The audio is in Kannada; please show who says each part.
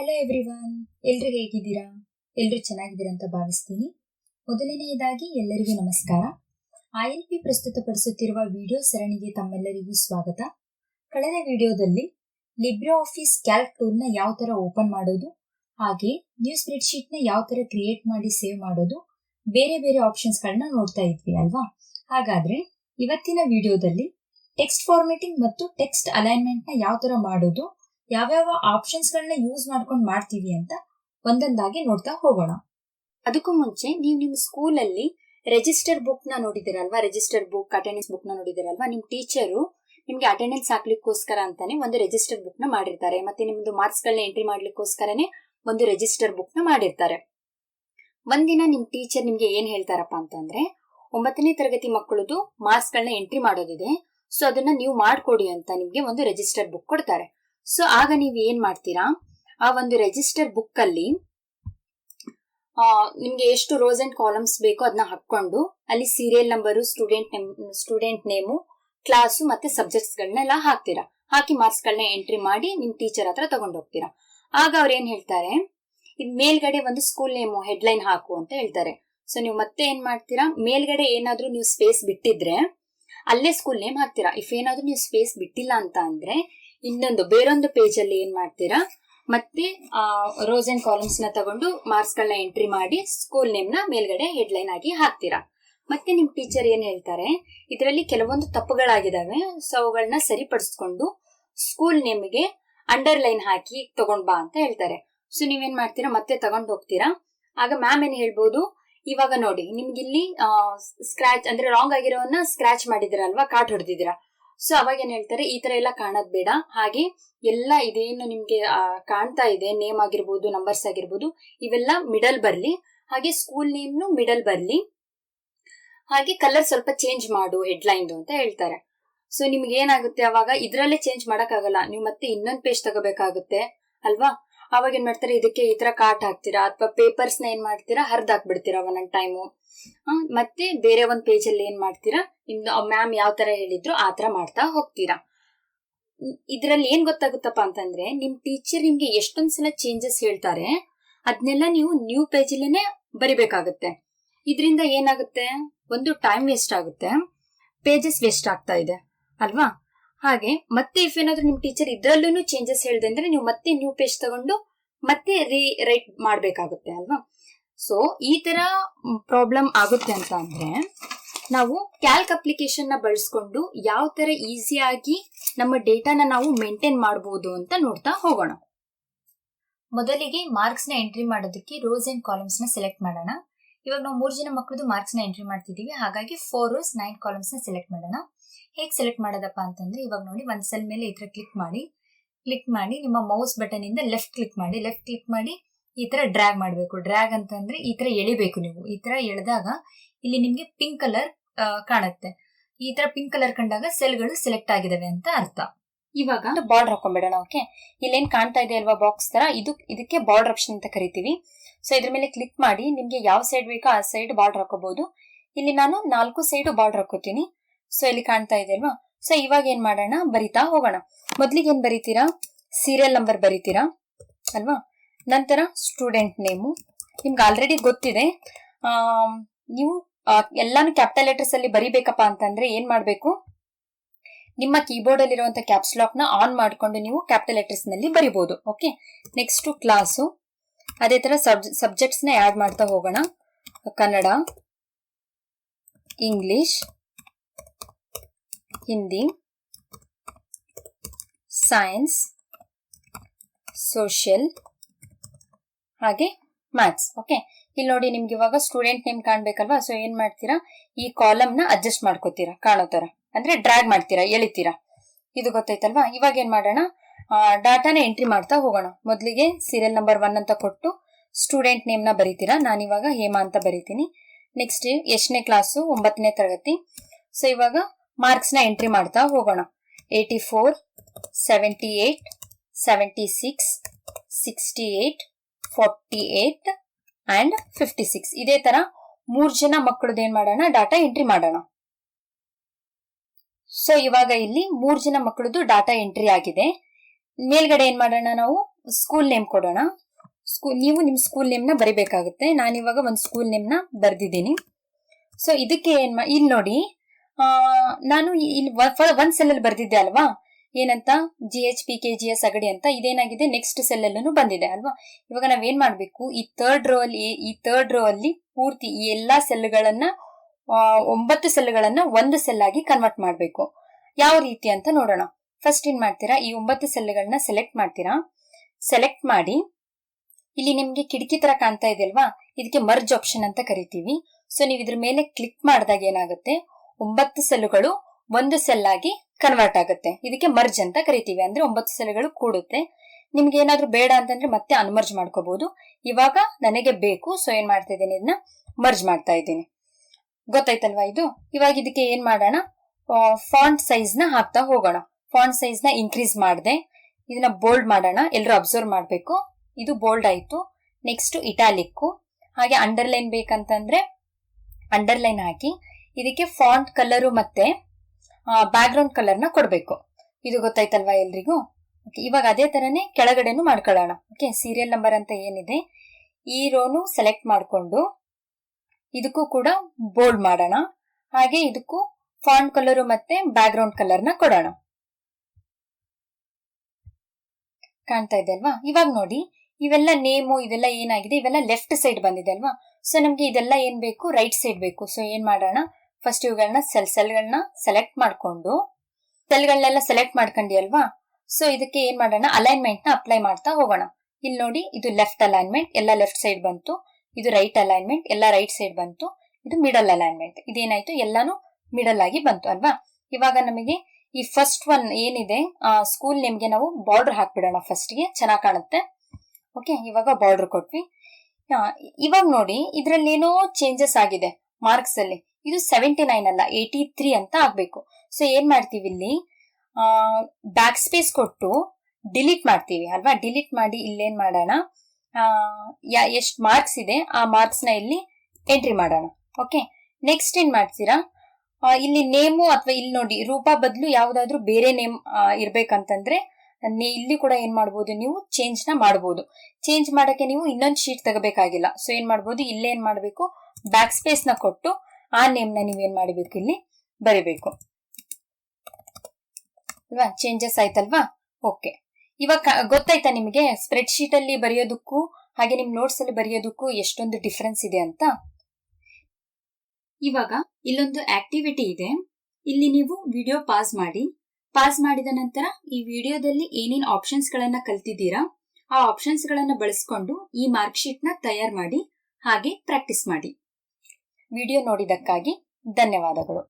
Speaker 1: ಹಲೋ ಎವ್ರಿವನ್ ಎಲ್ರು ಹೇಗಿದ್ದೀರಾ? ಎಲ್ರು ಚೆನ್ನಾಗಿದ್ದೀರಾ ಅಂತ ಭಾವಿಸ್ತೀನಿ. ಮೊದಲನೆಯದಾಗಿ ಎಲ್ಲರಿಗೂ ನಮಸ್ಕಾರ. ಐ ಎಲ್ ಪಿ ಪ್ರಸ್ತುತಪಡಿಸುತ್ತಿರುವ ವಿಡಿಯೋ ಸರಣಿಗೆ ತಮ್ಮೆಲ್ಲರಿಗೂ ಸ್ವಾಗತ. ಕಳೆದ ವಿಡಿಯೋದಲ್ಲಿ ಲಿಬ್ರೆ ಆಫೀಸ್ ಕ್ಯಾಲ್ಕ್ ಟೂಲ್ನ ಯಾವ ತರ ಓಪನ್ ಮಾಡೋದು, ಹಾಗೆ ನ್ಯೂ ಸ್ಪ್ರೆಡ್ನ ಯಾವ ತರ ಕ್ರಿಯೇಟ್ ಮಾಡಿ ಸೇವ್ ಮಾಡೋದು, ಬೇರೆ ಬೇರೆ ಆಪ್ಷನ್ಸ್ ಗಳನ್ನ ನೋಡ್ತಾ ಇದ್ವಿ ಅಲ್ವಾ? ಹಾಗಾದ್ರೆ ಇವತ್ತಿನ ವಿಡಿಯೋದಲ್ಲಿ ಟೆಕ್ಸ್ಟ್ ಫಾರ್ಮೇಟಿಂಗ್ ಮತ್ತು ಟೆಕ್ಸ್ಟ್ ಅಲೈನ್ಮೆಂಟ್ನ ಯಾವ ತರ ಮಾಡೋದು ಯಾವ್ಯಾವ ಆಪ್ಷನ್ಸ್ ಗಳನ್ನ ಯೂಸ್ ಮಾಡ್ಕೊಂಡು ಮಾಡ್ತೀವಿ ಅಂತ ಒಂದೊಂದಾಗಿ ನೋಡ್ತಾ ಹೋಗೋಣ.
Speaker 2: ಅದಕ್ಕೂ ಮುಂಚೆ ನೀವು ನಿಮ್ಮ ಸ್ಕೂಲಲ್ಲಿ ರಿಜಿಸ್ಟರ್ ಬುಕ್ನ ನೋಡಿದಿರಲ್ವಾ ರಿಜಿಸ್ಟರ್ ಬುಕ್ ಅಟೆಂಡೆನ್ಸ್ ಬುಕ್ನ ನೋಡಿದಿರಲ್ವಾ ನಿಮ್ ಟೀಚರು ನಿಮ್ಗೆ ಅಟೆಂಡೆನ್ಸ್ ಹಾಕ್ಲಿಕ್ಕೋಸ್ಕರ ಅಂತಾನೆ ಒಂದು ರಿಜಿಸ್ಟರ್ ಬುಕ್ನ ಮಾಡಿರ್ತಾರೆ. ಮತ್ತೆ ನಿಮ್ದು ಮಾರ್ಕ್ಸ್ ಗಳನ್ನ ಎಂಟ್ರಿ ಮಾಡ್ಲಿಕ್ಕೋಸ್ಕರನೇ ಒಂದು ರಿಜಿಸ್ಟರ್ ಬುಕ್ನ ಮಾಡಿರ್ತಾರೆ. ಒಂದಿನ ನಿಮ್ ಟೀಚರ್ ನಿಮ್ಗೆ ಏನ್ ಹೇಳ್ತಾರಪ್ಪ ಅಂತಂದ್ರೆ, ಒಂಬತ್ತನೇ ತರಗತಿ ಮಕ್ಕಳದು ಮಾರ್ಕ್ಸ್ ಗಳನ್ನ ಎಂಟ್ರಿ ಮಾಡೋದಿದೆ. ಸೊ ಅದನ್ನ ನೀವು ಮಾಡ್ಕೊಡಿ ಅಂತ ನಿಮ್ಗೆ ಒಂದು ರಿಜಿಸ್ಟರ್ ಬುಕ್ ಕೊಡ್ತಾರೆ. ಸೊ ಆಗ ನೀವು ಏನ್ ಮಾಡ್ತೀರಾ? ಆ ಒಂದು ರೆಜಿಸ್ಟರ್ ಬುಕ್ ಅಲ್ಲಿ ನಿಮ್ಗೆ ಎಷ್ಟು ರೋಸ್ ಅಂಡ್ ಕಾಲಮ್ಸ್ ಬೇಕೋ ಅದನ್ನ ಹಾಕೊಂಡು ಅಲ್ಲಿ serial number student student name class ಮತ್ತೆ ಸಬ್ಜೆಕ್ಟ್ಸ್ ಗಳನ್ನೆಲ್ಲ ಹಾಕ್ತೀರಾ? ಹಾಕಿ ಮಾರ್ಕ್ಸ್ ಗಳನ್ನ ಎಂಟ್ರಿ ಮಾಡಿ ನಿಮ್ ಟೀಚರ್ ಹತ್ರ ತಗೊಂಡೋಗ್ತೀರಾ? ಆಗ ಅವ್ರು ಏನ್ ಹೇಳ್ತಾರೆ? ಇದ್ ಮೇಲ್ಗಡೆ ಒಂದು ಸ್ಕೂಲ್ ನೇಮು ಹೆಡ್ಲೈನ್ ಹಾಕು ಅಂತ ಹೇಳ್ತಾರೆ. ಸೊ ನೀವು ಮತ್ತೆ ಏನ್ ಮಾಡ್ತೀರಾ? ಮೇಲ್ಗಡೆ ಏನಾದ್ರೂ ನೀವು ಸ್ಪೇಸ್ ಬಿಟ್ಟಿದ್ರೆ, ಅಲ್ಲೇ ಸ್ಕೂಲ್ ನೇಮ್ ಹಾಕ್ತೀರಾ? ಇಫ್ ಏನಾದ್ರೂ ನೀವು ಸ್ಪೇಸ್ ಬಿಟ್ಟಿಲ್ಲ ಅಂತ ಅಂದ್ರೆ ಇನ್ನೊಂದು, ಬೇರೊಂದು ಪೇಜ್ ಅಲ್ಲಿ ಏನ್ ಮಾಡ್ತೀರಾ? ಮತ್ತೆ ರೋಸ್ ಅಂಡ್ ಕಾಲಮ್ಸ್ನ ತಗೊಂಡು ಮಾರ್ಕ್ಸ್ ಗಳನ್ನ ಎಂಟ್ರಿ ಮಾಡಿ ಸ್ಕೂಲ್ ನೇಮ್ನ ಮೇಲ್ಗಡೆ ಹೆಡ್ಲೈನ್ ಆಗಿ ಹಾಕ್ತೀರಾ? ಮತ್ತೆ ನಿಮ್ ಟೀಚರ್ ಏನ್ ಹೇಳ್ತಾರೆ? ಇದರಲ್ಲಿ ಕೆಲವೊಂದು ತಪ್ಪುಗಳಾಗಿದಾವೆ. ಸೊ ಅವುಗಳನ್ನ ಸರಿಪಡಿಸ್ಕೊಂಡು ಸ್ಕೂಲ್ ನೇಮ್ಗೆ ಅಂಡರ್ಲೈನ್ ಹಾಕಿ ತಗೊಂಡ್ ಬಾ ಅಂತ ಹೇಳ್ತಾರೆ. ಸೊ ನೀವೇನ್ ಮಾಡ್ತೀರಾ? ಮತ್ತೆ ತಗೊಂಡ್ ಹೋಗ್ತೀರಾ? ಆಗ ಮ್ಯಾಮ್ ಏನ್ ಹೇಳ್ಬೋದು? ಇವಾಗ ನೋಡಿ, ನಿಮ್ಗಿಲ್ಲಿ ಸ್ಕ್ರಾಚ್ ಅಂದ್ರೆ ರಾಂಗ್ ಆಗಿರೋವನ್ನ ಸ್ಕ್ರಾಚ್ ಮಾಡಿದಿರಲ್ವಾ ಕಾಟ್ ಹೊಡೆದಿದ್ದೀರಾ? ಸೊ ಅವಾಗ ಏನ್ ಹೇಳ್ತಾರೆ, ಈ ತರ ಎಲ್ಲ ಕಾಣೋದ್ ಬೇಡ. ಹಾಗೆ ಎಲ್ಲ ಇದೇನು ನಿಮ್ಗೆ ಕಾಣ್ತಾ ಇದೆ, ನೇಮ್ ಆಗಿರ್ಬೋದು ನಂಬರ್ಸ್ ಆಗಿರ್ಬೋದು, ಇವೆಲ್ಲ ಮಿಡಲ್ ಬರ್ಲಿ. ಹಾಗೆ ಸ್ಕೂಲ್ ನೇಮ್ನು ಮಿಡಲ್ ಬರ್ಲಿ. ಹಾಗೆ ಕಲರ್ ಸ್ವಲ್ಪ ಚೇಂಜ್ ಮಾಡು ಹೆಡ್ಲೈನ್ದು ಅಂತ ಹೇಳ್ತಾರೆ. ಸೊ ನಿಮ್ಗೆ ಏನಾಗುತ್ತೆ ಅವಾಗ, ಇದ್ರಲ್ಲೇ ಚೇಂಜ್ ಆಗಲ್ಲ ನೀವು ಮತ್ತೆ ಇನ್ನೊಂದು ಪೇಜ್ ತಗೋಬೇಕಾಗುತ್ತೆ, ಅಲ್ವಾ? ಅವಾಗ ಏನ್ ಮಾಡ್ತಾರೆ, ಇದಕ್ಕೆ ಈ ತರ ಕಾಟ್ ಹಾಕ್ತೀರಾ, ಅಥವಾ ಪೇಪರ್ಸ್ನ ಏನ್ ಮಾಡ್ತೀರಾ ಹರ್ದ್ ಹಾಕ್ಬಿಡ್ತೀರಾ ಒಂದೊಂದ್ ಟೈಮು ಮತ್ತೆ ಬೇರೆ ಒಂದ್ ಪೇಜ್ ಅಲ್ಲಿ ಏನ್ ಮಾಡ್ತೀರಾ ನಿಮ್ದು ಮ್ಯಾಮ್ ಯಾವ ತರ ಹೇಳಿದ್ರು, ಆ ತರ ಮಾಡ್ತಾ ಹೋಗ್ತೀರಾ. ಇದ್ರಲ್ಲಿ ಏನ್ ಗೊತ್ತಾಗುತ್ತಪ್ಪ ಅಂತಂದ್ರೆ, ನಿಮ್ ಟೀಚರ್ ನಿಮ್ಗೆ ಎಷ್ಟೊಂದ್ಸಲ ಚೇಂಜಸ್ ಹೇಳ್ತಾರೆ ಅದನ್ನೆಲ್ಲ ನೀವು ನ್ಯೂ ಪೇಜಲ್ಲೇನೆ ಬರಿಬೇಕಾಗುತ್ತೆ. ಇದರಿಂದ ಏನಾಗುತ್ತೆ, ಒಂದು ಟೈಮ್ ವೇಸ್ಟ್ ಆಗುತ್ತೆ ಪೇಜಸ್ ವೇಸ್ಟ್ ಆಗ್ತಾ ಇದೆ, ಅಲ್ವಾ? ಹಾಗೆ ಮತ್ತೆ ಇಫ್ ಏನಾದ್ರು ನಿಮ್ ಟೀಚರ್ ಇದ್ರಲ್ಲೂ ಚೇಂಜಸ್ ಹೇಳಿದೆ ಅಂದ್ರೆ ನೀವು ಮತ್ತೆ ನ್ಯೂ ಪೇಜ್ ತಗೊಂಡು ಮತ್ತೆ ರೀ ರೈಟ್ ಮಾಡ್ಬೇಕಾಗುತ್ತೆ ಅಲ್ವಾ? ಸೊ ಈ ತರ ಪ್ರಾಬ್ಲಮ್ ಆಗುತ್ತೆ ಅಂತ ಅಂದ್ರೆ ನಾವು ಕ್ಯಾಲ್ಕ್ ಅಪ್ಲಿಕೇಶನ್ನ ಬಳಸ್ಕೊಂಡು ಯಾವ ತರ ಈಸಿಯಾಗಿ ನಮ್ಮ ಡೇಟಾನ ನಾವು ಮೇಂಟೈನ್ ಮಾಡಬಹುದು ಅಂತ ನೋಡ್ತಾ ಹೋಗೋಣ.
Speaker 1: ಮೊದಲಿಗೆ ಮಾರ್ಕ್ಸ್ನ ಎಂಟ್ರಿ ಮಾಡೋದಕ್ಕೆ ರೋಸ್ ಅಂಡ್ ಕಾಲಮ್ಸ್ನ ಸೆಲೆಕ್ಟ್ ಮಾಡೋಣ. ಇವಾಗ ನಾವು ಮೂರು ಜನ ಮಕ್ಕಳದು ಮಾರ್ಕ್ಸ್ನ ಎಂಟ್ರಿ ಮಾಡ್ತಿದೀವಿ ಹಾಗಾಗಿ ಫೋರ್ ರೋಸ್ ನೈನ್ ಕಾಲಮ್ಸ್ನ ಸೆಲೆಕ್ಟ್ ಮಾಡೋಣ. ಹೇಗೆ ಸೆಲೆಕ್ಟ್ ಮಾಡೋದಪ್ಪ ಅಂತಂದ್ರೆ ಇವಾಗ ನೋಡಿ ಒಂದ್ ಸೆಲ್ ಮೇಲೆ ಈ ತರ ಕ್ಲಿಕ್ ಮಾಡಿ ಕ್ಲಿಕ್ ಮಾಡಿ, ನಿಮ್ಮ ಮೌಸ್ ಬಟನ್ ಇಂದ ಲೆಫ್ಟ್ ಕ್ಲಿಕ್ ಮಾಡಿ ಲೆಫ್ಟ್ ಕ್ಲಿಕ್ ಮಾಡಿ ಈ ತರ ಡ್ರ್ಯಾಗ್ ಮಾಡಬೇಕು. ಡ್ರ್ಯಾಗ್ ಅಂತಂದ್ರೆ ಈ ತರ ಎಳಿಬೇಕು ನೀವು. ಈ ತರ ಎಳೆದಾಗ ಇಲ್ಲಿ ನಿಮ್ಗೆ ಪಿಂಕ್ ಕಲರ್ ಕಾಣುತ್ತೆ. ಈ ತರ ಪಿಂಕ್ ಕಲರ್ ಕಂಡಾಗ ಸೆಲ್ಗಳು ಸೆಲೆಕ್ಟ್ ಆಗಿದಾವೆ ಅಂತ ಅರ್ಥ.
Speaker 2: ಇವಾಗ ಬಾರ್ಡರ್ ಹಾಕೊಂಡ್ಬಿಡೋಣ ಓಕೆ ಇಲ್ಲೇನ್ ಕಾಣ್ತಾ ಇದೆ ಅಲ್ವಾ ಬಾಕ್ಸ್ ತರ? ಇದು, ಇದಕ್ಕೆ ಬಾರ್ಡರ್ ಆಪ್ಷನ್ ಅಂತ ಕರಿತೀವಿ. ಸೊ ಇದ್ರ ಮೇಲೆ ಕ್ಲಿಕ್ ಮಾಡಿ, ನಿಮ್ಗೆ ಯಾವ ಸೈಡ್ ಬೇಕೋ ಆ ಸೈಡ್ ಬಾರ್ಡರ್ ಹಾಕೋಬಹುದು ಇಲ್ಲಿ ನಾನು ನಾಲ್ಕು ಸೈಡ್ ಬಾರ್ಡರ್ ಹಾಕೋತೀನಿ ಸೊ ಇಲ್ಲಿ ಕಾಣ್ತಾ ಇದೆ ಅಲ್ವಾ? ಸೊ ಇವಾಗ ಏನ್ ಮಾಡೋಣ? ಬರಿತಾ ಹೋಗೋಣ. ಮೊದ್ಲಿಗೆ ಏನ್ ಬರೀತೀರಾ? Serial number ಬರೀತೀರಾ? ಅಲ್ವಾ? ನಂತರ ಸ್ಟೂಡೆಂಟ್ ನೇಮು ನಿಮ್ಗೆ ಆಲ್ರೆಡಿ ಗೊತ್ತಿದೆ. ನೀವು ಎಲ್ಲಾನು ಕ್ಯಾಪಿಟಲ್ ಲೆಟರ್ಸ್ ಅಲ್ಲಿ ಬರಿಬೇಕಪ್ಪ ಅಂತಂದ್ರೆ ಏನ್ ಮಾಡ್ಬೇಕು? ನಿಮ್ಮ ಕೀಬೋರ್ಡ್ ಅಲ್ಲಿರುವಂತ ಕ್ಯಾಪ್ಸ್ ಲಾಕ್ನ ಆನ್ ಮಾಡ್ಕೊಂಡು ನೀವು ಕ್ಯಾಪಿಟಲ್ ಲೆಟರ್ಸ್ನಲ್ಲಿ ಬರಿಬಹುದು ಓಕೆ ನೆಕ್ಸ್ಟ್ ಕ್ಲಾಸು ಅದೇ ತರ ಸಬ್ಜೆಕ್ಟ್ಸ್ನ ಆಡ್ ಮಾಡ್ತಾ ಹೋಗೋಣ. Kannada English Hindi science social ಹಾಗೆ ಮ್ಯಾಥ್ಸ್ ಓಕೆ ಇಲ್ಲಿ ನೋಡಿ ನಿಮ್ಗೆ ಇವಾಗ ಸ್ಟೂಡೆಂಟ್ ನೇಮ್ ಕಾಣ್ಬೇಕಲ್ವಾ? ಸೊ ಏನ್ ಮಾಡ್ತೀರಾ? ಈ ಕಾಲಮ್ನ ಅಡ್ಜಸ್ಟ್ ಮಾಡ್ಕೋತೀರಾ, ಕಾಣೋ ತರ. ಅಂದ್ರೆ ಡ್ರ್ಯಾಗ್ ಮಾಡ್ತೀರಾ, ಎಳಿತೀರಾ. ಇದು ಗೊತ್ತಾಯ್ತಲ್ವಾ? ಇವಾಗ ಏನ್ ಮಾಡೋಣ? ಡಾಟಾನ ಎಂಟ್ರಿ ಮಾಡ್ತಾ ಹೋಗೋಣ. ಮೊದಲಿಗೆ ಸೀರಿಯಲ್ ನಂಬರ್ ಒನ್ ಅಂತ ಕೊಟ್ಟು ಸ್ಟೂಡೆಂಟ್ ನೇಮ್ನ ಬರೀತೀರಾ? ನಾನಿವಾಗ ಹೇಮಾ ಅಂತ ಬರೀತೀನಿ. ನೆಕ್ಸ್ಟ್ ಎಷ್ಟನೇ ಕ್ಲಾಸು ಒಂಬತ್ತನೇ ತರಗತಿ. ಸೊ ಇವಾಗ ಮಾರ್ಕ್ಸ್ನ ಎಂಟ್ರಿ ಮಾಡ್ತಾ ಹೋಗೋಣ. Eighty four seventy eight seventy six sixty eight forty eight and fifty six ಇದೇ ಥರ ಮೂರು ಜನ ಮಕ್ಕಳದ್ದು ಏನು ಮಾಡೋಣ? ಡಾಟಾ ಎಂಟ್ರಿ ಮಾಡೋಣ. ಸೊ ಇವಾಗ ಇಲ್ಲಿ ಮೂರು ಜನ ಮಕ್ಕಳದ್ದು ಡಾಟಾ ಎಂಟ್ರಿ ಆಗಿದೆ. ಮೇಲ್ಗಡೆ ಏನ್ ಮಾಡೋಣ ನಾವು? ಸ್ಕೂಲ್ ನೇಮ್ ಕೊಡೋಣ. ಸ್ಕೂಲ್ ನೀವು ನಿಮ್ಮ ಸ್ಕೂಲ್ ನೇಮ್ನ ಬರಿಬೇಕಾಗುತ್ತೆ. ನಾನು ಇವಾಗ ಒಂದು ಸ್ಕೂಲ್ ನೇಮ್ನ ಬರ್ದಿದ್ದೀನಿ. ಸೊ ಇದಕ್ಕೆ ಏನ್ ಇಲ್ಲಿ ನೋಡಿ. ನಾನು ಇಲ್ಲಿ ಒಂದ್ ಸೆಲ್ ಅಲ್ಲಿ ಬರ್ದಿದ್ದೆ ಅಲ್ವಾ? ಏನಂತ? G H P K G S Agadi ಅಂತ. ಇದೇನಾಗಿದೆ? ನೆಕ್ಸ್ಟ್ ಸೆಲ್ ಅಲ್ಲೂ ಬಂದಿದೆ ಅಲ್ವಾ? ಇವಾಗ ನಾವೇನ್ ಮಾಡ್ಬೇಕು? ಈ ಥರ್ಡ್ ರೋ ಅಲ್ಲಿ, ಈ ಥರ್ಡ್ ರೋ ಅಲ್ಲಿ ಪೂರ್ತಿ ಈ ಎಲ್ಲಾ ಸೆಲ್ಗಳನ್ನ ಒಂಬತ್ತು ಸೆಲ್ಗಳನ್ನ ಒಂದು ಸೆಲ್ ಆಗಿ ಕನ್ವರ್ಟ್ ಮಾಡ್ಬೇಕು. ಯಾವ ರೀತಿ ಅಂತ ನೋಡೋಣ. ಫಸ್ಟ್ ಏನ್ ಮಾಡ್ತೀರಾ? ಈ ಒಂಬತ್ತು ಸೆಲ್ಗಳನ್ನ ಸೆಲೆಕ್ಟ್ ಮಾಡ್ತೀರಾ? ಸೆಲೆಕ್ಟ್ ಮಾಡಿ, ಇಲ್ಲಿ ನಿಮ್ಗೆ ಕಿಟಕಿ ತರ ಕಾಣ್ತಾ ಇದೆ ಅಲ್ವಾ? ಇದಕ್ಕೆ ಮರ್ಜ್ ಆಪ್ಷನ್ ಅಂತ ಕರಿತೀವಿ. ಸೊ ನೀವು ಇದ್ರ ಮೇಲೆ ಕ್ಲಿಕ್ ಮಾಡಿದಾಗ ಏನಾಗುತ್ತೆ? ಒಂಬತ್ತು ಸೆಲ್ಗಳು ಒಂದು ಸೆಲ್ ಆಗಿ ಕನ್ವರ್ಟ್ ಆಗುತ್ತೆ. ಇದಕ್ಕೆ ಮರ್ಜ್ ಅಂತ ಕರಿತೀವಿ. ಅಂದ್ರೆ ಒಂಬತ್ತು ಸೆಲ್ಗಳು ಕೂಡುತ್ತೆ. ನಿಮ್ಗೆ ಏನಾದ್ರೂ ಬೇಡ ಅಂತಂದ್ರೆ ಮತ್ತೆ ಅನ್ಮರ್ಜ್ ಮಾಡ್ಕೋಬಹುದು ಇವಾಗ ನನಗೆ ಬೇಕು ಸೊ ಏನ್ ಮಾಡ್ತಾ ಇದ್ದೀನಿ? ಇದನ್ನ ಮರ್ಜ್ ಮಾಡ್ತಾ ಇದ್ದೀನಿ. ಗೊತ್ತಾಯ್ತಲ್ವಾ ಇದು? ಇವಾಗ ಇದಕ್ಕೆ ಏನ್ ಮಾಡೋಣ? ಫಾಂಟ್ ಸೈಜ್ನ ಹಾಕ್ತಾ ಹೋಗೋಣ. ಫಾಂಟ್ ಸೈಜ್ನ ಇನ್ಕ್ರೀಸ್ ಮಾಡಿದೆ. ಇದನ್ನ ಬೋಲ್ಡ್ ಮಾಡೋಣ. ಎಲ್ಲರೂ ಅಬ್ಸರ್ವ್ ಮಾಡಬೇಕು. ಇದು ಬೋಲ್ಡ್ ಆಯ್ತು. ನೆಕ್ಸ್ಟ್ ಇಟಾಲಿಕ್ಕು ಹಾಗೆ ಅಂಡರ್ಲೈನ್ ಬೇಕಂತಂದ್ರೆ ಅಂಡರ್ಲೈನ್ ಹಾಕಿ. ಇದಕ್ಕೆ ಫಾಂಟ್ ಕಲರು ಮತ್ತೆ ಬ್ಯಾಕ್ ಗ್ರೌಂಡ್ ಕಲರ್ನ ಕೊಡಬೇಕು. ಇದು ಗೊತ್ತಾಯ್ತಲ್ವಾ ಎಲ್ರಿಗೂ? ಓಕೆ ಇವಾಗ ಅದೇ ತರನೇ ಕೆಳಗಡೆನೂ ಮಾಡ್ಕೊಳ್ಳೋಣ. ಓಕೆ ಸೀರಿಯಲ್ ನಂಬರ್ ಅಂತ ಏನಿದೆ? ಈ ರೋನು ಸೆಲೆಕ್ಟ್ ಮಾಡಿಕೊಂಡು ಇದಕ್ಕೂ ಕೂಡ ಬೋಲ್ಡ್ ಮಾಡೋಣ. ಹಾಗೆ ಇದಕ್ಕೂ ಫಾಂಟ್ ಕಲರು ಮತ್ತೆ ಬ್ಯಾಕ್ ಗ್ರೌಂಡ್ ಕಲರ್ನ ಕೊಡೋಣ. ಕಾಣ್ತಾ ಇದೆ ಅಲ್ವಾ? ಇವಾಗ ನೋಡಿ, ಇವೆಲ್ಲ ನೇಮು, ಇವೆಲ್ಲ ಏನಾಗಿದೆ? ಇವೆಲ್ಲ ಲೆಫ್ಟ್ ಸೈಡ್ ಬಂದಿದೆ ಅಲ್ವಾ? ಸೊ ನಮ್ಗೆ ಇದೆಲ್ಲ ಏನ್ ಬೇಕು? ರೈಟ್ ಸೈಡ್ ಬೇಕು. ಸೊ ಏನ್ ಮಾಡೋಣ? ಫಸ್ಟ್ ಇವುಗಳನ್ನ ಸೆಲ್ ಸೆಲ್ಗಳನ್ನ ಸೆಲೆಕ್ಟ್ ಮಾಡ್ಕೊಂಡು ಸೆಲ್ಗಳನ್ನೆಲ್ಲ ಸೆಲೆಕ್ಟ್ ಮಾಡ್ಕೊಂಡಿ ಅಲ್ವಾ? ಸೊ ಇದಕ್ಕೆ ಏನ್ ಮಾಡೋಣ? ಅಲೈನ್ಮೆಂಟ್ನ ಅಪ್ಲೈ ಮಾಡ್ತಾ ಹೋಗೋಣ. ಇಲ್ಲಿ ನೋಡಿ, ಇದು ಲೆಫ್ಟ್ ಅಲೈನ್ಮೆಂಟ್ ಎಲ್ಲ ಲೆಫ್ಟ್ ಸೈಡ್ ಬಂತು. ಇದು ರೈಟ್ ಅಲೈನ್ಮೆಂಟ್ ಎಲ್ಲ ರೈಟ್ ಸೈಡ್ ಬಂತು. ಇದು ಮಿಡಲ್ ಅಲೈನ್ಮೆಂಟ್ ಇದೇನಾಯ್ತು? ಎಲ್ಲಾನು ಮಿಡಲ್ ಆಗಿ ಬಂತು ಅಲ್ವಾ? ಇವಾಗ ನಮಗೆ ಈ ಫಸ್ಟ್ ಒನ್ ಏನಿದೆ ಆ ಸ್ಕೂಲ್ ನೇಮ್ಗೆ ನಾವು ಬಾರ್ಡರ್ ಹಾಕ್ಬಿಡೋಣ ಫಸ್ಟ್ಗೆ. ಚೆನ್ನಾಗಿ ಕಾಣುತ್ತೆ. ಓಕೆ ಇವಾಗ ಬಾರ್ಡರ್ ಕೊಟ್ವಿ. ಆ, ಇವಾಗ ನೋಡಿ ಇದ್ರಲ್ಲಿ ಏನೋ ಚೇಂಜಸ್ ಆಗಿದೆ ಮಾರ್ಕ್ಸ್ ಅಲ್ಲಿ. ಇದು ಸೆವೆಂಟಿ ನೈನ್ ಅಲ್ಲ ಏಯ್ಟಿ ತ್ರೀ ಅಂತ ಆಗ್ಬೇಕು. ಸೊ ಏನ್ ಮಾಡ್ತೀವಿ ಇಲ್ಲಿ? ಬ್ಯಾಕ್ ಸ್ಪೇಸ್ ಕೊಟ್ಟು ಡಿಲೀಟ್ ಮಾಡ್ತೀವಿ ಅಲ್ವಾ? ಡಿಲೀಟ್ ಮಾಡಿ ಇಲ್ಲೇನ್ ಮಾಡೋಣ? ಎಷ್ಟು ಮಾರ್ಕ್ಸ್ ಇದೆ ಆ ಮಾರ್ಕ್ಸ್ನ ಇಲ್ಲಿ ಎಂಟ್ರಿ ಮಾಡೋಣ. ಓಕೆ ನೆಕ್ಸ್ಟ್ ಏನ್ ಮಾಡ್ತೀರಾ? ಆ, ಇಲ್ಲಿ ನೇಮು ಅಥವಾ ಇಲ್ಲಿ ನೋಡಿ, ರೂಪ ಬದಲು ಯಾವ್ದಾದ್ರು ಬೇರೆ ನೇಮ್ ಇರ್ಬೇಕಂತಂದ್ರೆ ಇಲ್ಲಿ ಕೂಡ ಏನ್ ಮಾಡ್ಬೋದು ನೀವು ಚೇಂಜ್ನ ಮಾಡ್ಬೋದು. ಚೇಂಜ್ ಮಾಡಕ್ಕೆ ನೀವು ಇನ್ನೊಂದು ಶೀಟ್ ತಗೋಬೇಕಾಗಿಲ್ಲ. ಸೊ ಏನ್ ಮಾಡ್ಬೋದು, ಇಲ್ಲೇ ಏನ್ ಮಾಡ್ಬೇಕು ಬ್ಯಾಕ್ ಸ್ಪೇಸ್ನ ಕೊಟ್ಟು ಆ ನೇಮ್ನ ನೀವೇನ್ ಮಾಡಬೇಕು ಇಲ್ಲಿ, ಬರಿಬೇಕು. ಅಲ್ವಾ ಚೇಂಜಸ್ ಆಯ್ತಲ್ವಾ? ಓಕೆ ಇವಾಗ ಗೊತ್ತಾಯ್ತಾ ನಿಮಗೆ? ಸ್ಪ್ರೆಡ್ ಶೀಟ್ ಅಲ್ಲಿ ಬರೆಯೋದಕ್ಕೂ, ಹಾಗೆ ನಿಮ್ ನೋಟ್ಸ್ ಅಲ್ಲಿ ಬರೆಯೋದಕ್ಕೂ ಎಷ್ಟೊಂದು ಡಿಫ್ರೆನ್ಸ್ ಇದೆ ಅಂತ? ಇವಾಗ ಇಲ್ಲೊಂದು ಆಕ್ಟಿವಿಟಿ ಇದೆ. ಇಲ್ಲಿ ನೀವು ವಿಡಿಯೋ ಪಾಸ್ ಮಾಡಿ. ಪಾಸ್ ಮಾಡಿದ ನಂತರ ಈ ವಿಡಿಯೋದಲ್ಲಿ ಏನೇನ್ ಆಪ್ಷನ್ಸ್ ಗಳನ್ನ ಕಲ್ತಿದ್ದೀರಾ, ಆ ಆಪ್ಷನ್ಸ್ ಗಳನ್ನ ಬಳಸ್ಕೊಂಡು ಈ ಮಾರ್ಕ್ ಶೀಟ್ನ ತಯಾರು ಮಾಡಿ, ಹಾಗೆ ಪ್ರಾಕ್ಟೀಸ್ ಮಾಡಿ. ವಿಡಿಯೋ ನೋಡಿದಕ್ಕಾಗಿ ಧನ್ಯವಾದಗಳು.